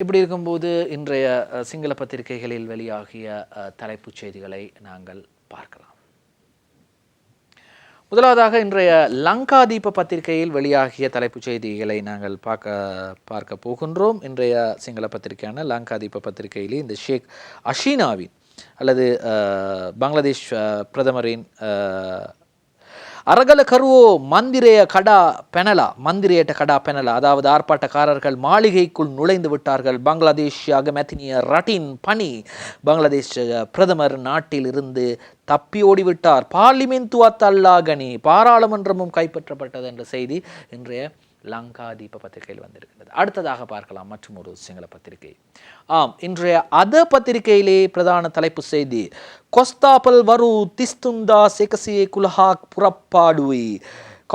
இப்படி இருக்கும்போது இன்றைய சிங்கள பத்திரிகைகளில் வெளியாகிய தலைப்புச் செய்திகளை நாங்கள் பார்க்கலாம். முதலாவதாக இன்றைய லங்காதீப பத்திரிகையில் வெளியாகிய தலைப்புச் செய்திகளை நாங்கள் பார்க்க பார்க்க போகின்றோம். இன்றைய சிங்கள பத்திரிகையான லங்காதீப பத்திரிகையிலே இந்த ஷேக் அஷீனாவின் அல்லது பங்களாதேஷ் அஹ், பிரதமரின் அரகலகருவோ அரகல கருவோ கடா பெனலா மந்திரையட்ட கடா பெனலா. அதாவது ஆர்ப்பாட்டக்காரர்கள் மாளிகைக்குள் நுழைந்து விட்டார்கள். பங்களாதேஷ் அகமெத்தினிய ரட்டின் பணி. பங்களாதேஷ் பிரதமர் நாட்டில் இருந்து தப்பி ஓடிவிட்டார். பார்லிமெந்து அத்தல்லாகனி பாராளுமன்றமும் கைப்பற்றப்பட்டது என்ற செய்தி இன்றைய லங்காதீப பத்திரிகையில் வந்திருக்கிறது அடுத்ததாக பார்க்கலாம் மற்றும் ஒரு சிங்கள பத்திரிகை ஆம் இன்றைய அத பத்திரிகையிலே பிரதான தலைப்பு செய்தி. கொஸ்தாபல் வரு திஸ்துந்தா செகசியே குலஹாக் புறப்பாடுவை.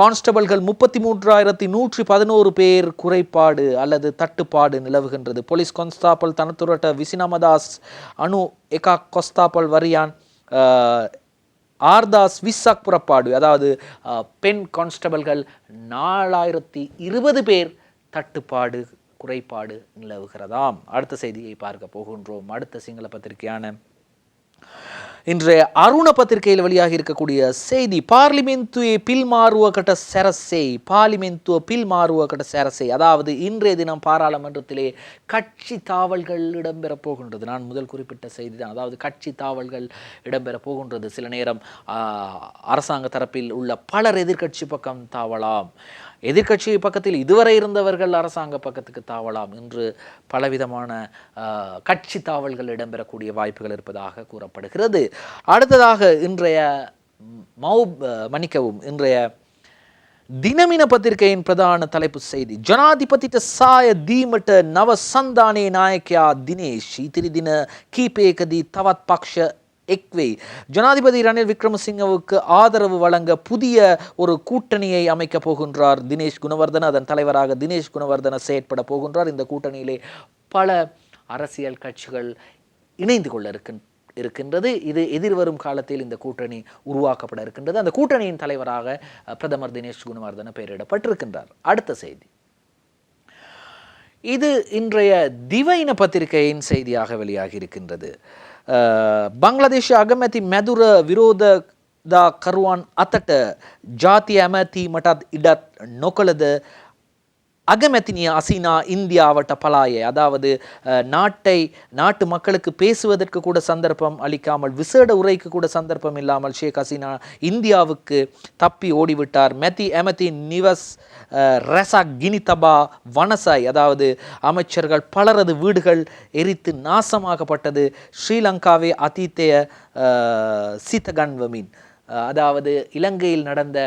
கான்ஸ்டபிள்கள் முப்பத்தி மூன்றாயிரத்தி நூற்றி பதினோரு பேர் குறைபாடு அல்லது தட்டுப்பாடு நிலவுகின்றது. போலீஸ் கான்ஸ்டாபிள் தனத்துரட்ட விசினமதாஸ் அணு எகா கொஸ்தாபல் வரியான் ஆர்தாஸ் விசாக் புறப்பாடு. அதாவது பெண் கான்ஸ்டபிள்கள் நாலாயிரத்தி இருபது பேர் தட்டுப்பாடு குறைபாடு நிலவுகிறதாம். அடுத்த செய்தியை பார்க்க போகின்றோம். அடுத்த சிங்கள பத்திரிகையான இன்றைய அருண பத்திரிகையில் வெளியாக இருக்கக்கூடிய செய்தி பார்லிமெந்துவே பில் மாறுவ கட்ட செரசே பார்லிமெந்துவ பில் மாறுவ கட்ட செரசே. அதாவது இன்றைய தினம் பாராளுமன்றத்திலே கட்சி தாவல்கள் இடம்பெறப் போகின்றது. நான் முதல் குறிப்பிட்ட செய்தி தான் அதாவது கட்சி தாவல்கள் இடம்பெறப் போகின்றது. சில நேரம் அரசாங்க தரப்பில் உள்ள பலர் எதிர்க்கட்சி பக்கம் தாவலாம். எதிர்க்கட்சி பக்கத்தில் இதுவரை இருந்தவர்கள் அரசாங்க பக்கத்துக்கு தாவலாம் என்று பலவிதமான கட்சி தாவல்கள் இடம்பெறக்கூடிய வாய்ப்புகள் இருப்பதாக கூறப்படுகிறது. அடுத்ததாக இன்றைய மௌ மன்னிக்கவும் இன்றைய தினமின பத்திரிகையின் பிரதான தலைப்பு செய்தி. ஜனாதிபதி சாய දීමට නව සන්ධානයේ නායකයා දිනේෂ් ඉතිරිදින කීපයකදී තවත් පක්ෂ එක්වේ. ஜனாதிபதி ரணில் விக்ரமசிங்கவுக்கு ஆதரவு வழங்க புதிய ஒரு கூட்டணியை அமைக்கப் போகின்றார் தினேஷ் குணவர்தன். அதன் தலைவராக தினேஷ் குணவர்தன செயற்பட போகின்றார். இந்த கூட்டணியிலே பல அரசியல் கட்சிகள் இணைந்து கொள்ள இருக்கின்ற இருக்கின்றது. இது எதிர்வரும் காலத்தில் இந்த கூட்டணி உருவாக்கப்பட இருக்கின்றது. அந்த கூட்டணியின் தலைவராக பிரதமர் தினேஷ் குணவர்தன பெயரிடப்பட்டிருக்கின்றார். அடுத்த செய்தி. இது இன்றைய திவைன பத்திரிகையின் செய்தியாக வெளியாகி இருக்கின்றது. பங்களாதேஷ் அகமதி மெதுர விரோத දා அத்தட்ட අතට அமதி மட்டாத் இடத் නොකළද அகமதினிய அசினா இந்தியாவட்ட பலாயை அதாவது நாட்டை நாட்டு மக்களுக்கு பேசுவதற்கு கூட சந்தர்ப்பம் அளிக்காமல் விசேட உரைக்கு கூட சந்தர்ப்பம் இல்லாமல் ஷேக் ஹசீனா இந்தியாவுக்கு தப்பி ஓடிவிட்டார். மெதி எமதி நிவஸ் ரசா கினிதபா வனசாய் அதாவது அமைச்சர்கள் பலரது வீடுகள் எரித்து நாசமாகப்பட்டது ஸ்ரீலங்காவே அதித்தேய சீதகன்வமீன் அதாவது இலங்கையில் நடந்த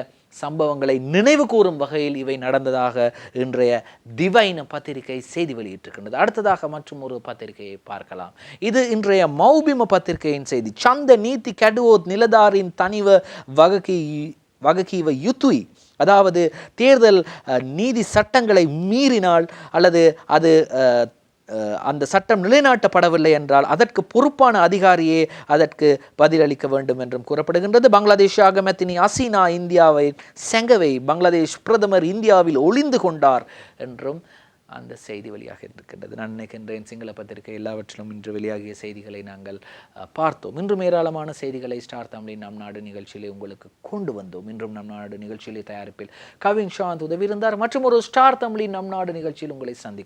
சம்பவங்களை நினைவு கூறும் வகையில் இவை நடந்ததாக இன்றைய திவைன பத்திரிகை செய்தி வெளியிட்டிருக்கின்றது. அடுத்ததாக மற்றும் ஒரு பத்திரிகையை பார்க்கலாம். இது இன்றைய மௌபிம பத்திரிகையின் செய்தி. சந்த நீதி கடுவோத் நிலதாரின் தனிவ வகக்கி வகக்கீவ யுத்துய். அதாவது தேர்தல் நீதி சட்டங்களை மீறினால் அல்லது அது அந்த சட்டம் நிலைநாட்டப்படவில்லை என்றால் அதற்கு பொறுப்பான அதிகாரியே அதற்கு பதிலளிக்க வேண்டும் என்றும் கூறப்படுகின்றது. பங்களாதேஷ் ஆகமத்தினி அசீனா இந்தியாவை செங்கவை பங்களாதேஷ் பிரதமர் இந்தியாவில் ஒளிந்து கொண்டார் என்றும் அந்த செய்தி வெளியாக இருக்கின்றது. நான் நினைக்கின்றேன் சிங்கள பத்திரிகை எல்லாவற்றிலும் இன்று வெளியாகிய செய்திகளை நாங்கள் பார்த்தோம். இன்றும் ஏராளமான செய்திகளை ஸ்டார் தமிழின் நம் நாடு நிகழ்ச்சியிலே உங்களுக்கு கொண்டு வந்தோம். இன்றும் நம் நாடு நிகழ்ச்சியிலே தயாரிப்பில் கவின் ஷாந்த் உதவி இருந்தார் மற்றும் ஒரு ஸ்டார் தமிழின் நம் நாடு நிகழ்ச்சியில் உங்களை சந்திக்க